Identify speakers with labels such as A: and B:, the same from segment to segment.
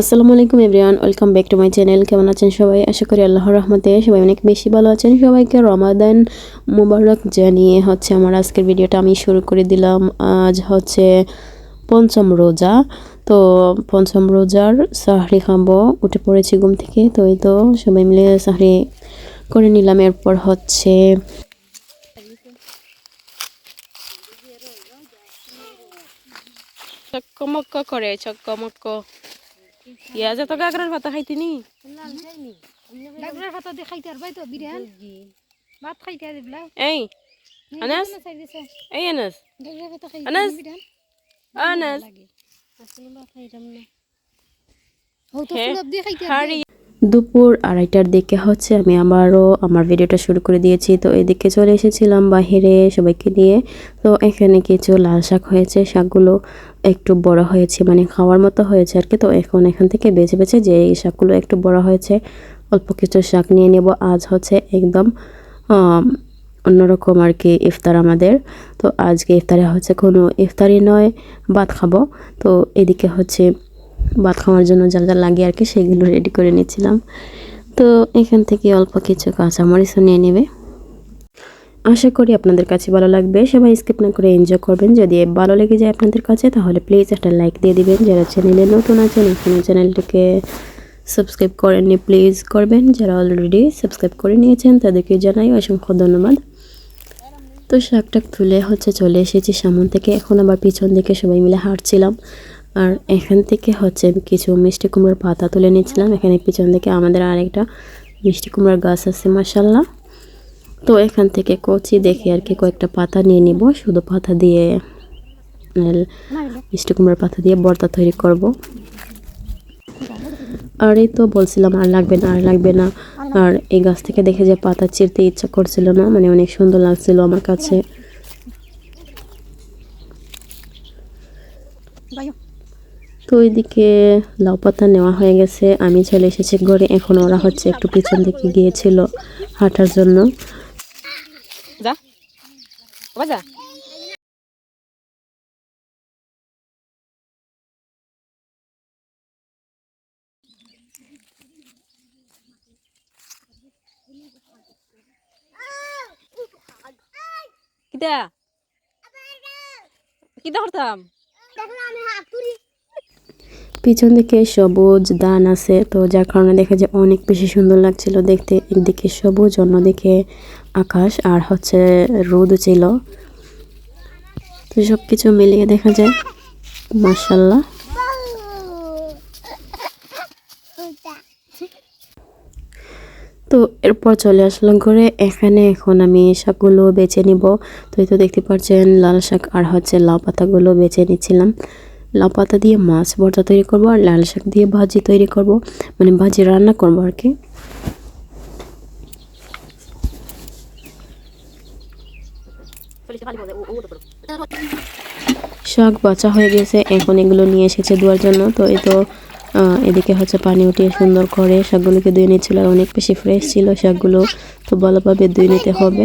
A: আসসালামু আলাইকুম everyone, welcome back to my channel. কেমন আছেন সবাই? আশা করি আল্লাহর রহমতে সবাই অনেক বেশি ভালো আছেন। সবাইকে রমাদান মুবারক জানিয়ে হচ্ছে আমার আজকের ভিডিওটা আমি শুরু করে দিলাম। আজ হচ্ছে পঞ্চম রোজা। তো পঞ্চম রোজার সাহরি খাব, উঠে পড়েছি ঘুম থেকে। তো এই তো সবাই মিলে সাহরি করে নিলাম। এরপর হচ্ছে চক্কমক্ক করে চক্কমক্ক যে তো গাগরার পাতা খাইতিনি?
B: ডাগরার ভাত দিয়ে খাইতে পারবাই তো বিরিয়ান? ভাত খাইতে দিবলা
A: এই আনাস? এই আনাস।
B: ডাগরার ভাত খাইতে
A: আনাস? আনাস?
B: আসলে ভাত খাইতাম না। ও তো সুলভ দিয়ে খাইতে
A: হারি দুপুর আড়াইটার দিকে হচ্ছে আমি আবারও আমার ভিডিওটা শুরু করে দিয়েছি। তো এদিকে চলে এসেছিলাম বাহিরে সবাইকে নিয়ে। তো এখানে কিছু লাল শাক হয়েছে, শাকগুলো একটু বড় হয়েছে মানে খাওয়ার মতো হয়েছে আর কি। তো এখন এখান থেকে বেছে বেছে যে এই শাকগুলো একটু বড় হয়েছে, অল্প কিছু শাক নিয়ে নেব। আজ হচ্ছে একদম অন্যরকম আর কি ইফতার আমাদের। তো আজকে ইফতারে হচ্ছে কোনো ইফতারি নয়, ভাত খাব। তো এদিকে হচ্ছে ভাত খাওয়ার জন্য যা যা লাগে আর কি সেগুলো রেডি করে নিয়েছিলাম। তো এখান থেকে অল্প কিছু কাঁচামরিচও নিয়ে নেবে। আশা করি আপনাদের কাছে ভালো লাগবে। সবাই স্কিপ না করে এনজয় করবেন। যদি ভালো লেগে যায় আপনাদের কাছে, তাহলে প্লিজ একটা লাইক দিয়ে দিবেন। যারা চ্যানেলে নতুন আছেন, এখানে চ্যানেলটিকে সাবস্ক্রাইব করেননি প্লিজ করবেন। যারা অলরেডি সাবস্ক্রাইব করে নিয়েছেন, তাদেরকে জানাই অসংখ্য ধন্যবাদ। তো শাকটা তুলে হচ্ছে চলে এসেছি সামন থেকে। এখন আবার পিছন দিকে সবাই মিলে হাঁটছিলাম। আর এখান থেকে হচ্ছে কিছু মিষ্টি কুমড়োর পাতা তুলে নিয়েছিলাম। এখানে পিছন থেকে আমাদের আরেকটা মিষ্টি কুমড়োর গাছ আছে মাসাল্লাহ তো এখান থেকে কচি দেখে আর কি কয়েকটা পাতা নিয়ে নিব। শুধু পাতা দিয়ে মিষ্টি কুমড়োর পাতা দিয়ে বর্তা তৈরি করব। আর এই তো বলছিলাম, আর লাগবে না, আর লাগবে না। আর এই গাছ থেকে দেখে যে পাতা চিরতে ইচ্ছা করছিল না মানে অনেক সুন্দর লাগছিল আমার কাছে। তো ওইদিকে লাউ পাতা নেওয়া হয়ে গেছে। আমি চলে এসেছি ঘরে। এখন ওরা হচ্ছে একটু পিছন দিকে গিয়েছিল হাঁটার জন্য। যা। যা। কিতা কিতা করতাম? পিছন দিকে সবুজ দান আছে, তো যার কারণে দেখা যায় অনেক বেশি সুন্দর লাগছিল দেখতে। একদিকে সবুজ, অন্যদিকে আকাশ, আর হচ্ছে রোদ ছিল। তো সব কিছু মিলিয়ে দেখা যায় মার্শাল্লাহ তো এরপর চলে আসলাম করে এখানে এখন আমি শাকগুলো বেছে নিব। তো এই তো দেখতে পাচ্ছেন, লাল শাক আর হচ্ছে লাউ পাতাগুলো বেছে নিচ্ছিলাম। লাউ পাতা দিয়ে মাছ ভর্তা তৈরি করব আর লাল শাক দিয়ে ভাজি তৈরি করব। মানে ভাজি রান্না করব আর কি। শাক বাছা হয়ে গেছে, এখন এগুলো নিয়ে এসেছে ধোয়ার জন্য। তো এই তো এদিকে হচ্ছে পানি উঠিয়ে সুন্দর করে শাকগুলোকে ধুয়ে নিচ্ছিল আর অনেক বেশি ফ্রেশ ছিল শাকগুলো। তো ভালোভাবে ধুয়ে নিতে হবে।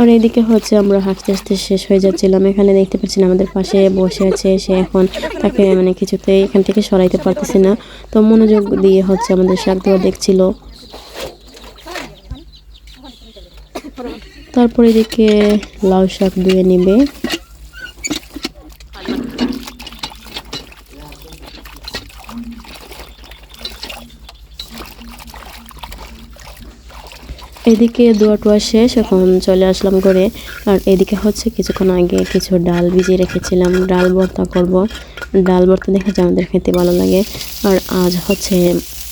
A: আর এদিকে হচ্ছে আমরা হাঁটতে হাঁটতে শেষ হয়ে যাচ্ছিলাম। এখানে দেখতে পাচ্ছেন আমাদের পাশে বসে আছে, সে এখন তাকে মানে কিছুতেই এখান থেকে সরাইতে পারতেছি না। তো মনোযোগ দিয়ে হচ্ছে আমাদের শাক ধোয়া দেখছিল। তারপর এদিকে লাউ শাক দিয়ে নেবে। এদিকে দোয়া টোয়া শেষ, এখন চলে আসলাম করে আর এদিকে হচ্ছে কিছুক্ষণ আগে কিছু ডাল ভিজিয়ে রেখেছিলাম। ডাল ভর্তা করব। ডাল ভর্তা দেখা যায় আমাদের খেতে ভালো লাগে। আর আজ হচ্ছে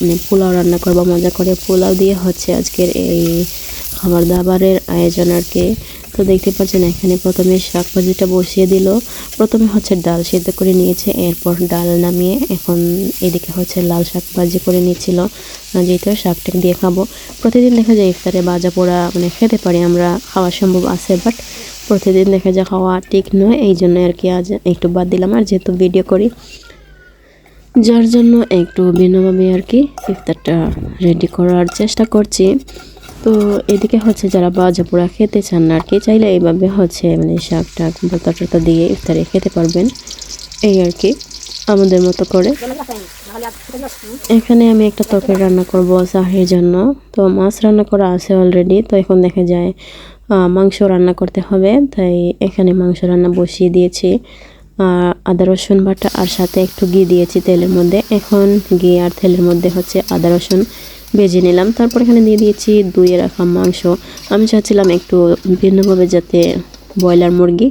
A: মানে পোলাও রান্না করব, মজা করে। পোলাও দিয়ে হচ্ছে আজকের এই খাবার দাবারের আয়োজন আর কি। তো দেখতে পাচ্ছেন এখানে প্রথমে শাক ভাজিটা বসিয়ে দিল। প্রথমে হচ্ছে ডাল সেদ্ধ করে নিয়েছে এরপর ডাল নামিয়ে এখন এদিকে হচ্ছে লাল শাক ভাজি করে নিচ্ছিল। আহ, যেহেতু শাকটা দিয়ে খাব। প্রতিদিন দেখা যায় ইফতারে বাজা পোড়া মানে খেতে পারি আমরা খাওয়া সম্ভব আছে বাট প্রতিদিন দেখা যায় খাওয়া ঠিক নয় এই জন্য আর কি আজ একটু বাদ দিলাম আর যেহেতু ভিডিও করি। যার জন্য একটু ভিন্নভাবে আর কি ইফতারটা রেডি করার চেষ্টা করছি। তো এদিকে হচ্ছে যারা বাজা পোড়া খেতে চান না আর কি, চাইলে এইভাবে হচ্ছে মানে শাক টাক ভর্তা দিয়ে ইফতারে খেতে পারবেন। এই আর কি, আমাদের মতো করে। এখানে আমি একটা তরকারি রান্না করব সাহের জন্য। তো মাছ রান্না করা আছে অলরেডি তো এখন দেখা যায় মাংস রান্না করতে হবে। তাই এখানে মাংস রান্না বসিয়ে দিয়েছি। আদা, রসুন বাটা আর সাথে একটু ঘি দিয়েছি তেলের মধ্যে। এখন ঘি আর তেলের মধ্যে হচ্ছে আদা, রসুন ভেজে নিলাম। তারপর এখানে দিয়ে দিয়েছি ধুয়ে রাখা মাংস। আমি চাচ্ছিলাম একটু ভিন্নভাবে যাতে ব্রয়লার মুরগি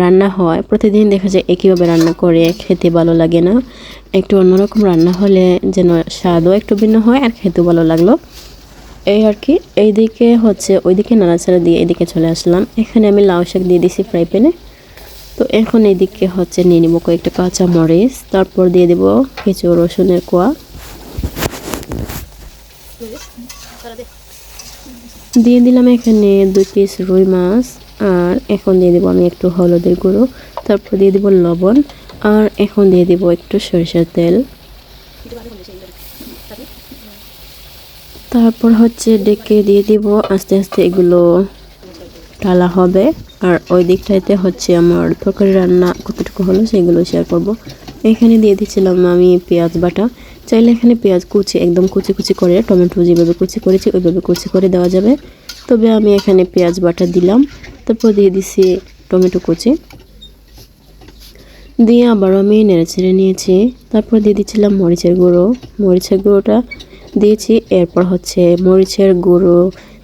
A: রান্না হয়। প্রতিদিন দেখা যায় একইভাবে রান্না করে, খেতে ভালো লাগে না। একটু অন্যরকম রান্না হলে যেন স্বাদও একটু ভিন্ন হয় আর খেতেও ভালো লাগল। এই আর কি। এইদিকে হচ্ছে ওইদিকে নাড়াচাড়া দিয়ে এদিকে চলে আসলাম। এখানে আমি লাউ শাক দিয়ে দিছি ফ্রাই প্যানে। তো এখন এদিকে হচ্ছে নিয়ে নিবো কয়েকটা কাঁচা মরিচ তারপর দিয়ে দেব কিছু রসুনের কোয়া। দিয়ে দিলাম এখানে দুই পিস রুই মাছ, আর এখন দিয়ে দেবো আমি একটু হলুদের গুঁড়ো, তারপর দিয়ে দেবো লবণ, আর এখন দিয়ে দেবো একটু সরিষার তেল। তারপর হচ্ছে ডেকে দিয়ে দিব, আস্তে আস্তে এগুলো ঢালা হবে, আর ওই দিকটাতে হচ্ছে আমার তরকারি রান্না কতটুকু হলো সেগুলো শেয়ার করব। এখানে দিয়ে দিচ্ছিলাম আমি পেঁয়াজ বাটা। চাইলে এখানে পেঁয়াজ কুচি, একদম কুচি কুচি করে, টমেটো যেভাবে কুচি করেছি ওইভাবে কুচি করে দেওয়া যাবে। তবে আমি এখানে পেঁয়াজ বাটা দিলাম, তারপর দিয়ে দিছি টমেটো কুচি। দিয়ে আবারও আমি নেড়ে ছেড়ে নিয়েছি, তারপর দিয়ে দিচ্ছিলাম মরিচের গুঁড়ো। মরিচের গুঁড়োটা দিয়েছি, এরপর হচ্ছে মরিচের গুঁড়ো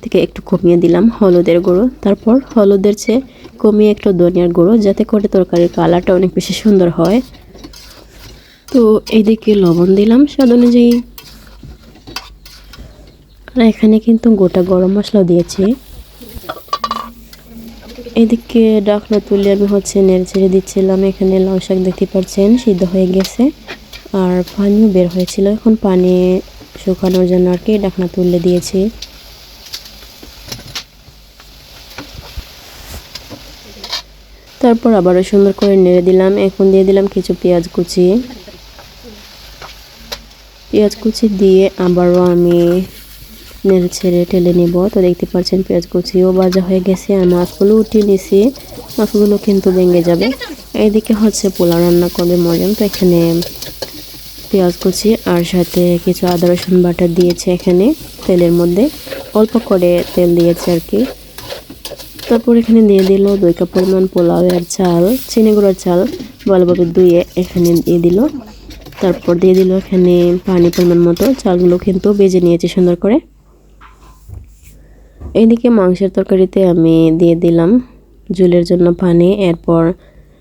A: থেকে একটু কমিয়ে দিলাম, হলুদের গুঁড়ো। তারপর হলুদের চেয়ে কমিয়ে একটু ধনিয়ার গুঁড়ো, যাতে করে তরকারির কালারটা অনেক বেশি সুন্দর হয়। তো এদিকে লবণ দিলাম স্বাদ অনুযায়ী। আর এখানে কিন্তু গোটা গরম মশলা দিয়েছি। এদিকে ডাকনা তুলে আমি হচ্ছে নেড়ে ছেড়ে দিচ্ছিলাম। এখানে লাউ শাক দেখতে পাচ্ছেন, সিদ্ধ হয়ে গেছে। আর পানিও বের হয়েছিল। এখন পানি শুকানোর জন্য আর কি ডাকনা তুলে দিয়েছি। তারপর আবারও সুন্দর করে নেড়ে দিলাম। এখন দিয়ে দিলাম কিছু পেঁয়াজ কুচি। পেঁয়াজ কুচি দিয়ে আবারও আমি নেড়ে ছেড়ে টেলে নিব। তো দেখতে পাচ্ছেন পেঁয়াজ কুচিও ভাজা হয়ে গেছে। আর মাছগুলো উঠিয়ে নিছি। মাছগুলো কিন্তু ভেঙে যাবে। এইদিকে হচ্ছে পোলাও রান্না করবে মরিয়ম। তো এখানে পেঁয়াজ কুচি আর সাথে কিছু আদা, রসুন বাটা দিয়েছে এখানে তেলের মধ্যে। অল্প করে তেল দিয়েছে আর কি। তারপর এখানে দিয়ে দিল দুই কাপ পরিমাণ পোলাওয়ের চাল, চিনি গুঁড়োর চাল ভালোভাবে ধুয়ে এখানে দিয়ে দিল। তারপর দিয়ে দিল এখানে পানি পরিমাণ মতো, চালগুলো কিন্তু বেজে নিয়েছি সুন্দর করে। এইদিকে মাংসের তরকারিতে আমি দিয়ে দিলাম জুলের জন্য পানি, এরপর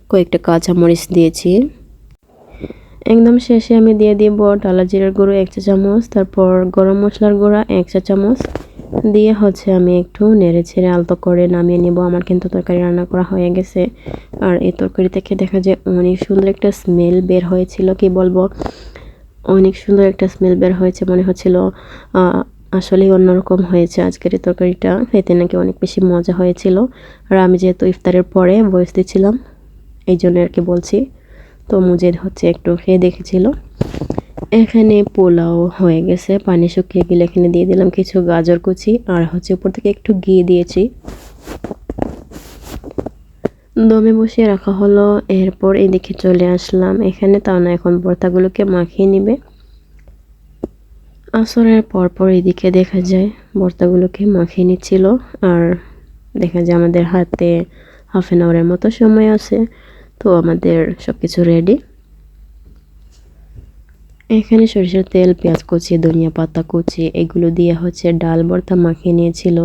A: কয়েকটা কাঁচা মরিচ দিয়েছি। একদম শেষে আমি দিয়ে দিব ডালা জিরার গুঁড়ো এক চা চামচ তারপর গরম মশলার গুঁড়া এক চা চামচ দিয়ে হচ্ছে আমি একটু নেড়ে ছেড়ে আলতো করে নামিয়ে নিব। আমার কিন্তু তরকারি রান্না করা হয়ে গেছে। আর এই তরকারি থেকে দেখা যায় অনেক সুন্দর একটা স্মেল বের হয়েছিল, কি বলব? অনেক সুন্দর একটা স্মেল বের হয়েছে, মনে হচ্ছিল আসলেই অন্যরকম হয়েছে আজকের এই তরকারিটা। খেতে নাকি অনেক বেশি মজা হয়েছিল। আর আমি যেহেতু ইফতারের পরে বয়স দিচ্ছিলাম এই জন্য আর কি বলছি। তো মুজেদ হচ্ছে একটু খেয়ে দেখেছিল। এখানে পোলাও হয়ে গেছে, পানি শুকিয়ে গেলে এখানে দিয়ে দিলাম কিছু গাজর কুচি, আর হচ্ছে উপর থেকে একটু ঘি দিয়েছি। দমে বসিয়ে রাখা হলো, এরপর এদিকে চলে আসলাম। এখানে তাও না এখন ভর্তাগুলোকে মাখিয়ে নিবে। আসরের পরপর এদিকে দেখা যায় ভর্তাগুলোকে মাখিয়ে নিচ্ছিল, আর দেখা যায় আমাদের হাতে হাফ অ্যান আওয়ারের মতো সময় আছে, তো আমাদের সব কিছু রেডি এখানে সরিষার তেল, পেঁয়াজ কুচি, ধনিয়া পাতা কুচি, এগুলো দিয়ে হচ্ছে ডাল ভর্তা মাখিয়ে নিয়েছিল।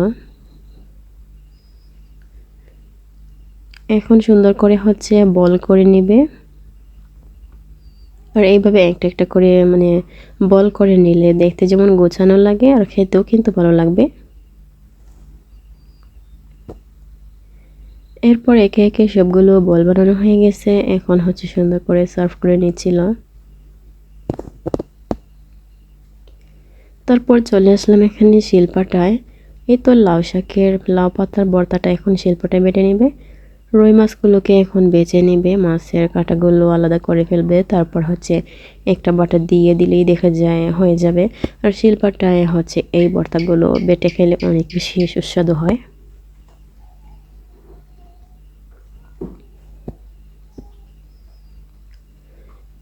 A: এখন সুন্দর করে হচ্ছে বল করে নিবে। আর এইভাবে একটা একটা করে মানে বল করে নিলে দেখতে যেমন গোছানো লাগে আর খেতেও কিন্তু ভালো লাগবে। এরপর একে একে সবগুলো বল বানানো হয়ে গেছে। এখন হচ্ছে সুন্দর করে সার্ভ করে নিচ্ছিল। তারপর চলে আসলাম এখানে শিলপাটায়। এই তো লাউ শাকের, লাউ পাতার বর্তাটা এখন শিলপাটায় বেটে নেবে। রুই মাছগুলোকে এখন বেছে নেবে, মাছের কাঁটাগুলো আলাদা করে ফেলবে। তারপর হচ্ছে একটা বাটা দিয়ে দিলেই দেখা যায়, হয়ে যাবে। আর শিলপাটায় হচ্ছে এই বর্তাগুলো বেটে খেলে অনেক বেশি সুস্বাদু হয়।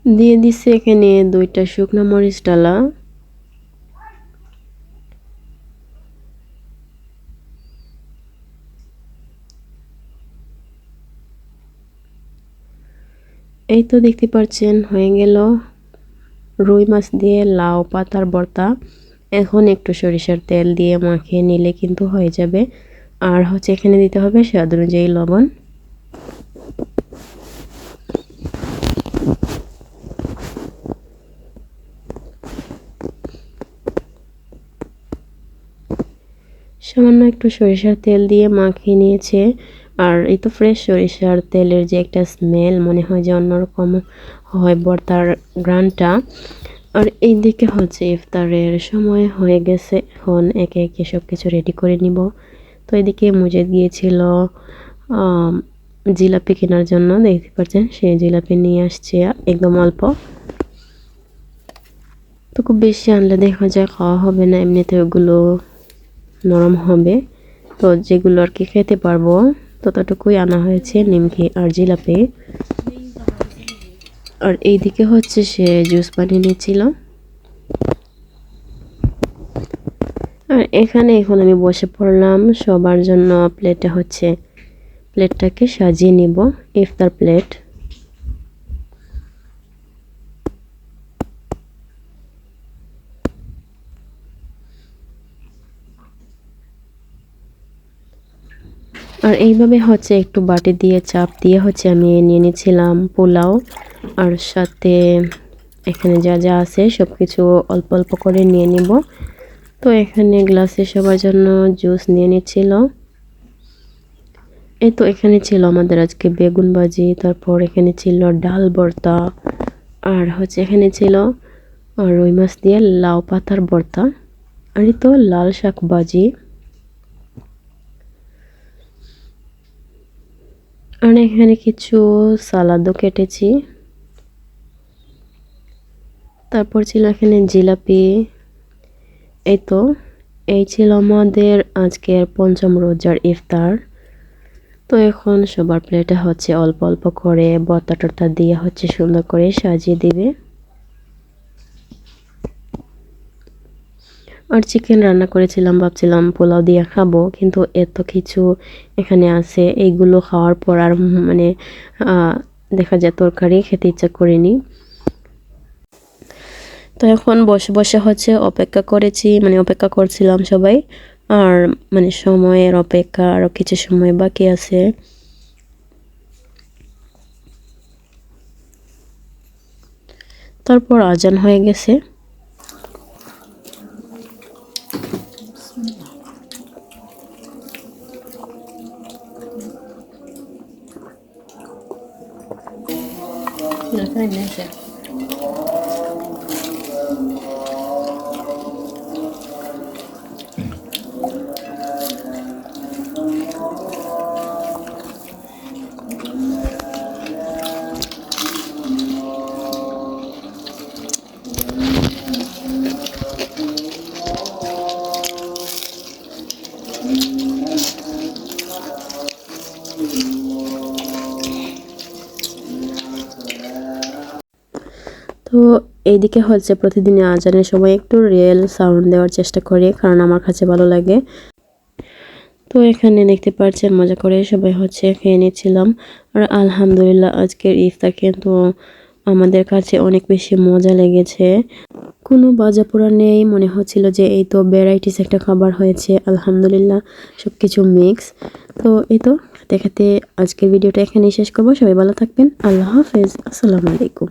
A: দিয়ে দিচ্ছে এখানে দুইটা শুকনো মরিচ ডালা। এই তো দেখতে পাচ্ছেন হয়ে গেল রুই মাছ দিয়ে লাউ পাতার ভর্তা এখন একটু সরিষার তেল দিয়ে মাখিয়ে নিলে কিন্তু হয়ে যাবে। আর হচ্ছে এখানে দিতে হবে স্বাদ অনুযায়ী লবণ। সামান্য একটু সরিষার তেল দিয়ে মাখিয়ে নিয়েছে। আর এই তো ফ্রেশ সরিষার তেলের যে একটা স্মেল মনে হয় যে অন্যরকম হয় ভর্তার গ্রানটা। আর এই দিকে হচ্ছে ইফতারের সময় হয়ে গেছে, এখন একে একে সব কিছু রেডি করে নিব। তো এদিকে মুজিদ গিয়েছিল জিলাপি কেনার জন্য, দেখতে পাচ্ছেন? সে জিলাপি নিয়ে আসছে, একদম অল্প। তো খুব বেশি আনলে দেখা যায় খাওয়া হবে না, এমনিতে ওগুলো নরম হবে। তো যেগুলো আর কি খেতে পারব ততটুকুই আনা হয়েছে নিমকি আর জিলাপি। আর এইদিকে হচ্ছে সে জুস বানিয়ে নিয়েছিল আর এখানে এখন আমি বসে পড়লাম। সবার জন্য প্লেটে হচ্ছে প্লেটটাকে সাজিয়ে নিব, ইফতার প্লেট আর এইভাবে হচ্ছে একটু বাটি দিয়ে চাপ দিয়ে হচ্ছে আমি নিয়ে নিয়েছিলাম পোলাও আর সাথে এখানে যা যা আছে সব কিছু অল্প অল্প করে নিয়ে নিব। তো এখানে গ্লাসে সবার জন্য জুস নিয়ে নিচ্ছিল। এই তো এখানে ছিল আমাদের আজকে বেগুন ভাজি, তারপর এখানে ছিল ডাল ভর্তা আর হচ্ছে এখানে ছিল রুই মাছ দিয়ে লাউ পাতার ভর্তা। আর তো লাল শাক ভাজি। আর এখানে কিছু সালাদও কেটেছি। তারপর ছিল এখানে জিলাপি। এই তো, এই ছিল আমাদের আজকের পঞ্চম রোজার ইফতার। তো এখন সবার প্লেটে হচ্ছে অল্প অল্প করে বর্তা টর্তা দিয়ে হচ্ছে সুন্দর করে সাজিয়ে দিবে। আর চিকেন রান্না করেছিলাম, ভাবছিলাম পোলাও দিয়ে খাব, কিন্তু এত কিছু এখানে আছে। এইগুলো খাওয়ার পর আর মানে দেখা যায় তরকারি খেতে ইচ্ছা করেনি। তো এখন বসে বসে হচ্ছে অপেক্ষা করেছি মানে অপেক্ষা করছিলাম সবাই। আর মানে সময়ের অপেক্ষা আরও কিছু সময় বাকি আছে। তারপর আজান হয়ে গেছে। তো এইদিকে হচ্ছে প্রতিদিনে আজানের সময় একটু রিয়েল সাউন্ড দেওয়ার চেষ্টা করি, কারণ আমার কাছে ভালো লাগে। তো এখানে দেখতে পাচ্ছেন, মজা করে সবাই হচ্ছে খেয়ে নিচ্ছিলাম। আর আলহামদুলিল্লাহ আজকের ইফতার কিন্তু আমাদের কাছে অনেক বেশি মজা লেগেছে। কোনো বাজা পোড়া নেই, মনে হচ্ছিল যে এই তো ভ্যারাইটিস একটা খাবার হয়েছে, আলহামদুলিল্লাহ সব কিছু মিক্স তো এই তো, খেতে খেতে আজকের ভিডিওটা এখানেই শেষ করব। সবাই ভালো থাকবেন, আল্লাহ হাফেজ, আসসালামু আলাইকুম।